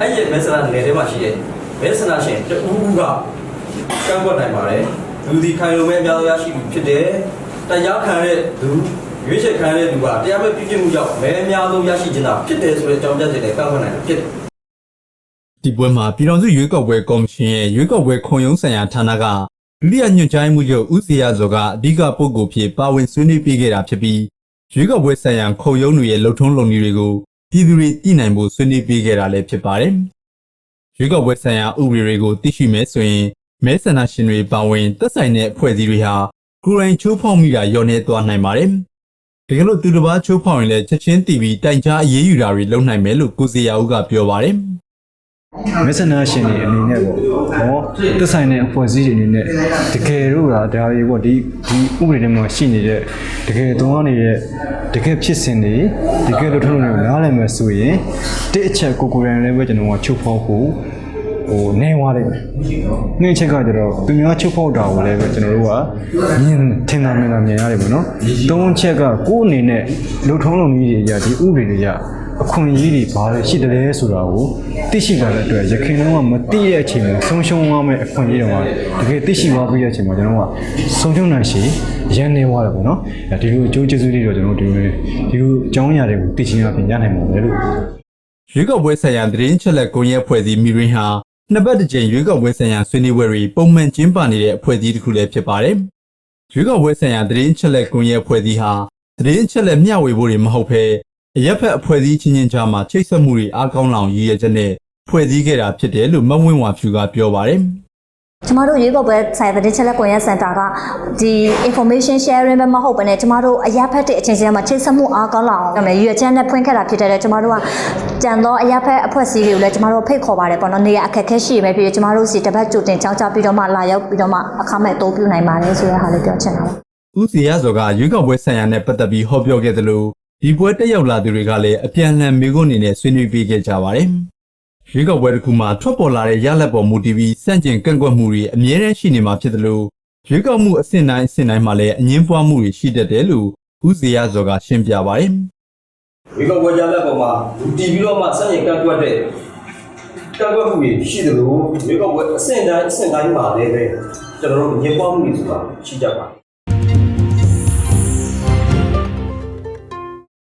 အဲ့ဒီမဲဆန္ဒနယ်ထဲမှာရှိတဲ့မဲဆန္ဒရှင်တဦးဦးကကန့်ကွက်နိုင်ပါတယ်လူဒီခိုင်လုံမဲအများဆုံးရရှိသူဖြစ်တယ်တရားခံတဲ့သူရွေးချယ်ခံတဲ့သူကတရားမဲ့ပြည့်ပြည့်မှုကြောင့်မဲအများဆုံးရရှိခြင်းသာဖြစ်တယ်ဆိုတဲ့အကြောင်းပြချက်နဲ့ကန့်ကွက်နိုင်တာဖြစ်တယ်ဒီပွဲမှာပြည်တော်စုရွေးကောက်ပွဲကော်မရှင်ရဲ့ရွေးကောက်ပွဲခုံရုံးဆိုင်ရာဌာနကဒုတိယညွှန်ကြားမှုချုပ်ဦးစီရဇော်ကအဓိကပုဂ္ဂိုလ်ဖြစ်ပါဝင်ဆွေးနွေးပေးခဲ့တာဖြစ်ပြီး ရွေးကောက်ပွဲဆိုင်ရာခုံရုံးတွေရဲ့လှုပ်ထုံးလုံနည်းတွေကိုပြည်သူတွေသိနိုင်ဖို့ဆွေးနွေးပေးခဲ့တာလည်းဖြစ်ပါတယ်။ရွေးကောက်ပွဲဆိုင်ရာဥပဒေတွေကိုသိရှိမယ်ဆိုရင်မဲဆန္ဒရှင်တွေပါဝင်သက်ဆိုင်တဲ့အဖွဲ့အစည်းတွေဟာကိုယ်တိုင်ချိုးဖောက်မိတာလျော့နေသွားနိုင်ပါတယ်။တကယ်လို့သူတစ်ပါးချိုးဖောက်ရင်လည်းချက်ချင်းတီးပြီးတိုင်ကြားအရေးယူတာတွေလုပ်နိုင်မယ်လို့ကိုစီယာဦးကပြောပါတယ်။ မက်ဆနာရှင်တွေအနေနဲ့ပေါ့ဟောသက်ဆိုင်တဲ့အဖွဲ့အစည်းတွေအနေနဲ့တကယ်လို့ဒါဒါတွေပေါ့ဒီဒီဥပဒေထဲမှာရှိနေတဲ့တကယ်သွားနေတဲ့တကယ်ဖြစ်စဉ်တွေတကယ်လို့ထုံးလို့နားလည်မယ်ဆိုရင်တစ်အချက်ကိုကိုယ်တိုင်လည်းပဲကျွန်တော်ကချုပ်ဖောက်ဖို့ဟိုနေသွားလိမ့်မယ်။နေ့ချက်ကကျတော့သူများချုပ်ဖောက်တာကိုလည်းပဲကျွန်တော်တို့ကမြင်ထင်တာမြင်တာမြင်ရတယ်ပေါ့နော်။သုံးချက်ကကိုယ်အနေနဲ့လှုပ်ထုံးလုံကြီးတွေအရာဒီဥပဒေတွေအရ အခွင့်အရေးတွေဘာတွေရှိတယ်လဲဆိုတာကိုသိရှိလာတဲ့အတွက်ရခိုင်လုံးကမသိတဲ့အချိန်မှာဆုံးရှုံးသွားမယ့်အခွင့်အရေးတော့တကယ်သိရှိသွားပြီးတဲ့အချိန်မှာကျွန်တော်ကဆုံးရှုံးနိုင်ရှိရန်နေသွားတယ်ပေါ့နော်အဲဒီလိုအကျိုးကျေးဇူးတွေတော့ကျွန်တော်တို့ဒီလိုဒီလိုအကြောင်းအရာတွေကိုသိချင်ရပြင်ရနိုင်မှာလေလို့ရွေးကောက်ပွဲဆိုင်ရာသတင်းချက်လက်ကွန်ရက်ဖွဲ့စည်းမီရင်းဟာနှစ်ပတ်တစ်ကြိမ်ရွေးကောက်ပွဲဆိုင်ရာဆွေးနွေးပွဲတွေပုံမှန်ကျင်းပနေတဲ့အဖွဲ့အစည်းတစ်ခုလည်းဖြစ်ပါတယ်။ရွေးကောက်ပွဲဆိုင်ရာသတင်းချက်လက်ကွန်ရက်ဖွဲ့စည်းဟာသတင်းချက်လက်မျှဝေဖို့တွေမဟုတ်ဘဲ အရက်ဖက်အဖွဲ့အစည်းချင်းချင်းကြားမှာချိတ်ဆက်မှုတွေအားကောင်းလောင်ရည်ရချက်နဲ့ဖွဲ့စည်းခဲ့တာဖြစ်တယ်လို့မဝင်းဝါဖြူကပြောပါတယ်။ကျမတို့ရေကောက်ပွဲဆိုင်တဲ့ချက်လက်ကွန်ရက်စင်တာကဒီ information sharing ပဲမဟုတ်ဘဲနဲ့ကျမတို့အရာဖက်တဲ့အချင်းချင်းမှာချိတ်ဆက်မှုအားကောင်းလာအောင်လုပ်မယ်ရွေချမ်းနဲ့ဖွင့်ခဲ့တာဖြစ်တဲ့အတွက်ကျမတို့ကကြံသောအရာဖက်အဖွဲ့အစည်းတွေကိုလည်းကျမတို့ဖိတ်ခေါ်ပါတယ်ပေါ့နော်နေရာအခက်အခဲရှိမယ်ဖြစ်ဖြစ်ကျမတို့စီတစ်ပတ်ကြိုတင်ကြောင်းကြပြီးတော့မှလာရောက်ပြီးတော့မှအခမဲ့အသုံးပြုနိုင်ပါတယ်ဆိုတဲ့ဟာလေးပြောချင်တာပါဦးစီရဇော်ကရွေးကောက်ပွဲဆိုင်ရာနဲ့ပတ်သက်ပြီးဟောပြောခဲ့သလို ဒီပွဲတက်ရောက်လာသူတွေကလည်းအပြန်အလှန်မေးခွန်းအနေနဲ့ဆွေးနွေးပေးခဲ့ကြပါတယ်။ရွေးကောက်ပွဲတစ်ခုမှာထွက်ပေါ်လာတဲ့ရလဒ်ပေါ်မူတည်ပြီးစန့်ကျင်ကန့်ကွက်မှုတွေအမြဲတမ်းရှိနေမှာဖြစ်သလိုရွေးကောက်မှုအဆင့်တိုင်းအဆင့်တိုင်းမှာလည်းအငင်းပွားမှုတွေရှိတတ်တယ်လို့ဦးစီရဇော်ကရှင်းပြပါတယ်ဒီကောက်ပွဲကြတဲ့ပုံမှာလူတီပြီးတော့မှစက်ရင်ကန့်ကွက်တဲ့ကန့်ကွက်မှုတွေရှိတယ်လို့ဒီကောက်ပွဲအဆင့်တိုင်းအဆင့်တိုင်းမှာလည်းပဲကျွန်တော်တို့ညှဉ်းပွားမှုတွေဆိုတာရှိကြပါတယ်